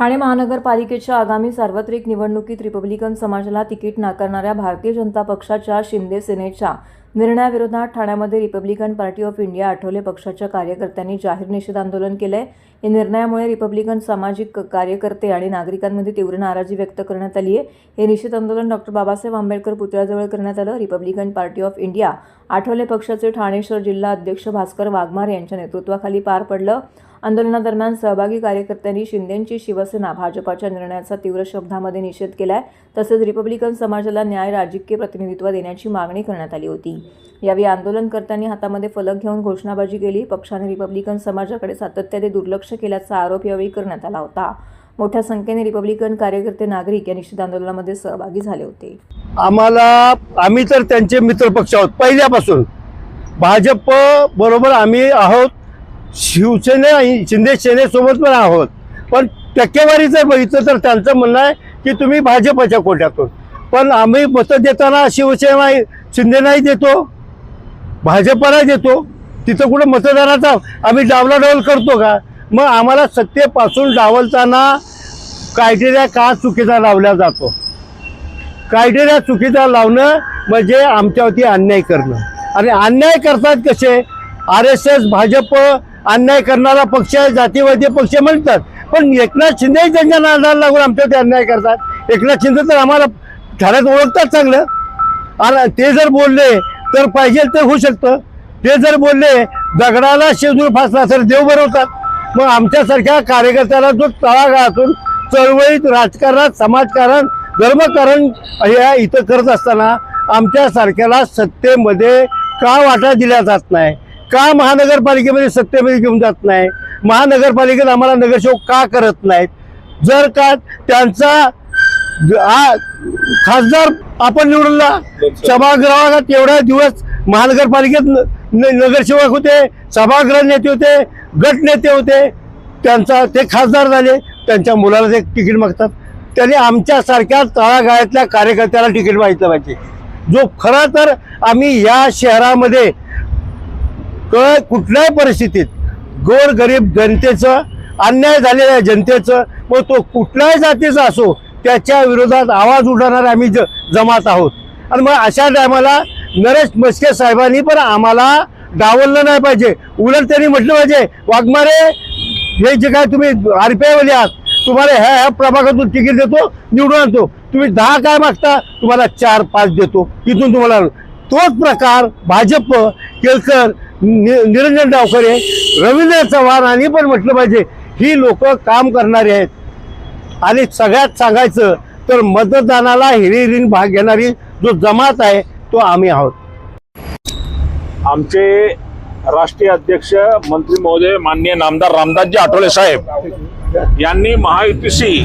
ठाणे महानगरपालिकेच्या आगामी सार्वत्रिक निवडणुकीत रिपब्लिकन समाजाला तिकीट नाकारणाऱ्या भारतीय जनता पक्षाच्या शिंदे सेनेच्या निर्णयाविरोधात ठाण्यामध्ये Republican Party of India Athawale पक्षाच्या कार्यकर्त्यांनी जाहीर निषेध आंदोलन केलंय. या निर्णयामुळे रिपब्लिकन सामाजिक कार्यकर्ते आणि नागरिकांमध्ये तीव्र नाराजी व्यक्त करण्यात आली आहे. हे निषेध आंदोलन डॉक्टर बाबासाहेब आंबेडकर पुतळ्याजवळ करण्यात आलं. Republican Party of India Athawale पक्षाचे ठाणे शहर जिल्हा अध्यक्ष भास्कर वाघमार यांच्या नेतृत्वाखाली पार पडलं. आंदोलनादरम्यान सहभागी कार्यकर्त्यांनी शिंदेंची शिवसेना भाजपाच्या निर्णयाचा तीव्र शब्दामध्ये निषेध केलाय. तसेच रिपब्लिकन समाजाला न्याय राजकीय प्रतिनिधित्व देण्याची मागणी करण्यात आली होती. यावेळी आंदोलनकर्त्यांनी हातामध्ये फलक घेऊन घोषणाबाजी केली. पक्षाने रिपब्लिकन समाजाकडे सातत्याने दुर्लक्ष केल्याचा आरोप यावेळी करण्यात आला होता. मोठ्या संख्येने रिपब्लिकन कार्यकर्ते नागरिक या निषेध आंदोलनामध्ये सहभागी झाले होते. आम्हाला आम्ही तर त्यांचे मित्रपक्ष आहोत. पहिल्यापासून. भाजप बरोबर आम्ही आहोत. शिवसेने शिंदे सेनेसोबत पण आहोत. पण टक्केवारी जर बघितलं तर त्यांचं म्हणणं आहे की तुम्ही भाजपच्या कोट्यातून. पण आम्ही मतं देताना शिवसेना शिंदेनाही देतो भाजपला देतो. तिथं कुठं मतदानाचा आम्ही डावलाडावल करतो का? मग आम्हाला सत्तेपासून डावलताना क्रायटेरिया का चुकीचा लावला जातो? क्रायटेरिया चुकीचा लावणं म्हणजे आमच्यावरती अन्याय करणं. आणि अन्याय करतात कसे? आर एस एस भाजप अन्याय करणारा पक्ष आहे जातीवादी पक्ष म्हणतात. पण एकनाथ शिंदे त्यांच्या नादाला लागून आमच्यावरती अन्याय करतात. एकनाथ शिंदे तर आम्हाला ठाण्यात ओळखतात चांगलं. आणि ते जर बोलले तर पाहिजे तर होऊ शकतं. ते जर बोलले दगडाला शेजूर फासला तर देव बनवतात मग आमच्यासारख्या कार्यकर्त्याला जो तळागाळातून चळवळीत राजकारणात समाजकारण धर्मकारण ह्या इथं करत असताना आमच्यासारख्याला सत्तेमध्ये का वाटा दिल्या जात नाही? का महानगरपालिकेमध्ये सत्तेमध्ये घेऊन जात नाही? महानगरपालिकेत आम्हाला नगरसेवक का करत नाहीत? जर का त्यांचा खासदार आपण निवडला सभागृहात एवढा दिवस महानगरपालिकेत न- नगरसेवक होते सभागृह नेते होते गट नेते होते त्यांचा ते खासदार झाले त्यांच्या मुलाला ते तिकीट मागतात. त्यांनी आमच्यासारख्या तळागाळातल्या कार्यकर्त्याला तिकीट मागितलं पाहिजे. जो खरा तर आम्ही या शहरामध्ये क- कुठल्याही परिस्थितीत गोर गरीब जनतेचं अन्याय झालेल्या जनतेचं मग तो कुठल्याही जातीचा असो त्याच्या विरोधात आवाज उठवणार आम्ही ज जमात आहोत. आणि मग अशा टायमाला नरेश म्हस्के साहेबांनी पण आम्हाला डावललं नाही पाहिजे. उलट त्यांनी म्हटलं पाहिजे वाघमारे हे जे काय तुम्ही आर पी आयवाले आहात तुम्हाला ह्या ह्या प्रभागातून तिकीट देतो निवडून आणतो. तुम्ही दहा काय मागता तुम्हाला चार पाच देतो. इथून तुम्हाला तोच प्रकार भाजप केळकर निरंजन डावखरे रवींद्र चव्हाण आणि पण म्हटलं पाहिजे ही लोक काम करणारी आहेत. आणि सगळ्यात सांगायचं तर मतदानाला हिरिरीन भाग घेणारी जो जमात आहे तो आम्ही आहोत. आमचे राष्ट्रीय अध्यक्ष मंत्री महोदय माननीय नामदार रामदासजी आठवले साहेब यांनी महायुतीशी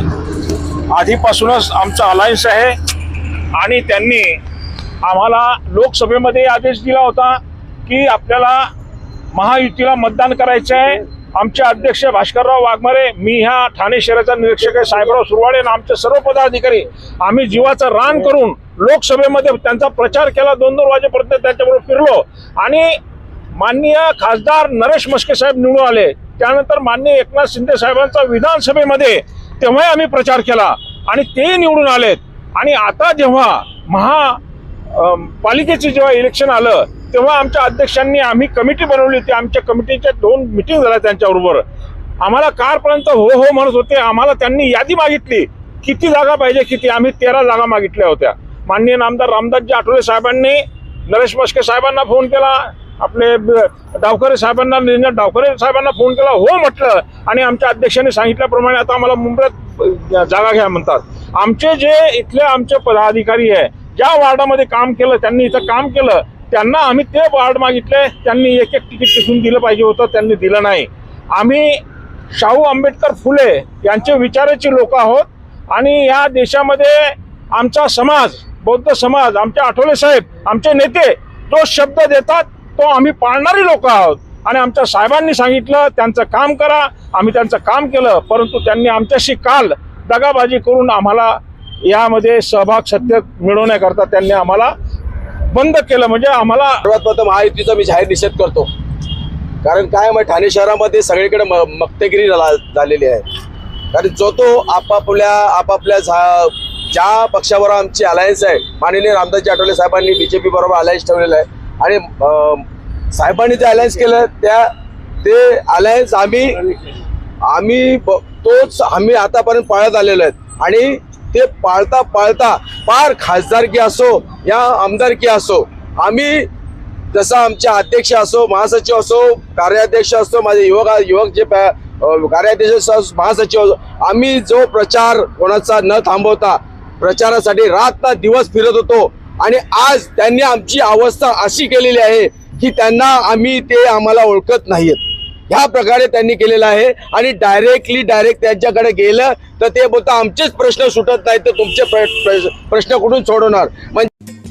आधीपासूनच आमचा अलायन्स आहे आणि त्यांनी आम्हाला लोकसभेमध्ये आदेश दिला होता की आपल्याला महायुतीला मतदान करायचं आहे आमचे अध्यक्ष भास्करराव वाघमारे मी ह्या ठाणे शहराचा निरीक्षक आहे साहेबराव सुरवाडे आणि आमचे सर्व पदाधिकारी. आम्ही जीवाचं रान करून लोकसभेमध्ये त्यांचा प्रचार केला. दोन दोन वाजेपर्यंत त्यांच्याबरोबर फिरलो. आणि माननीय खासदार नरेश मस्के साहेब निवडून आले. त्यानंतर माननीय एकनाथ शिंदे साहेबांचा विधानसभेमध्ये तेव्हाही आम्ही प्रचार केला. आणि ते निवडून आलेत. आणि आता जेव्हा महा पालिकेचे जेव्हा इलेक्शन आलं तेव्हा आमच्या अध्यक्षांनी आम्ही कमिटी बनवली होती. आमच्या कमिटीच्या दोन मिटिंग झाल्या त्यांच्याबरोबर. आम्हाला कारपर्यंत हो हो म्हणत होते. आम्हाला त्यांनी यादी मागितली. किती जागा पाहिजे किती? आम्ही तेरा जागा मागितल्या होत्या. माननीय नामदार रामदासजी आठवले साहेबांनी नरेश मस्के साहेबांना फोन केला आपले डावकरे डावखरे साहेबांना निरंजन डावखरे साहेबांना फोन केला हो म्हटलं. आणि आमच्या अध्यक्षांनी सांगितल्याप्रमाणे आता आम्हाला मुंबईत जागा घ्या म्हणतात. आमचे जे इथले आमचे पदाधिकारी आहे ज्या वार्डामध्ये काम केलं त्यांनी इथं काम केलं त्यांना आम्ही ते वार्ड मागितले त्यांनी एक एक तिकीट किसून दिलं पाहिजे होतं त्यांनी दिलं नाही. आम्ही शाहू आंबेडकर फुले यांचे विचाराचे लोक आहोत आणि या देशामध्ये आमचा समाज बौद्ध समाज आमचे आठवले साहेब आमचे नेते तो शब्द देतात तो आम्ही पाळणारी लोक आहोत. आणि आमच्या साहेबांनी सांगितलं त्यांचं काम करा आम्ही त्यांचं काम केलं परंतु त्यांनी आमच्याशी काल दगाबाजी करून आम्हाला यामध्ये सहभाग सत्य मिळवण्याकरता त्यांनी आम्हाला बंद केलं. म्हणजे आम्हाला सर्वात प्रथम महायुतीचा मी जाहीर निषेध करतो. कारण काय मग ठाणे शहरामध्ये सगळीकडे म- मक्तेगिरी झाला- झालेली आहे. कारण जो तो आपापल्या आपापल्या झा- ज्या पक्षावर आमची अलायन्स आहे माननीय रामदासजी आठवले साहेबांनी बीजेपी बरोबर अलायन्स ठेवलेलं आहे. आणि साहेबांनी जे अलायन्स केलं त्या ते अलायन्स आम्ही आम्ही ब- तोच आम्ही आतापर्यंत पाळत आलेलो आहेत आणि ते पाळता पाळता पार खासदारकी असो या आमदारकी असो आम्ही जसं आमचे अध्यक्ष असो महासचिव असो कार्याध्यक्ष असो माझे युवक युवक जे पॅ- कार्याध्यक्ष असो, महासचिव असो आम्ही जो प्रचार कोणाचा न थांबवता प्रचारासाठी रात ना दिवस फिरत होतो आणि आज त्यांनी आमची अवस्था अशी केलेली आहे की त्यांना आम्ही ते आम्हाला ओळखत नाहीत ह्या प्रकारे त्यांनी केलेला आहे. आणि डायरेक्टली डायरेक्ट त्यांच्याकडे गेलं तर ते बोलता आमचेच प्रश्न सुटत नाहीत तर तुमचे प्रश्न कुठून सोडवणार? म्हणजे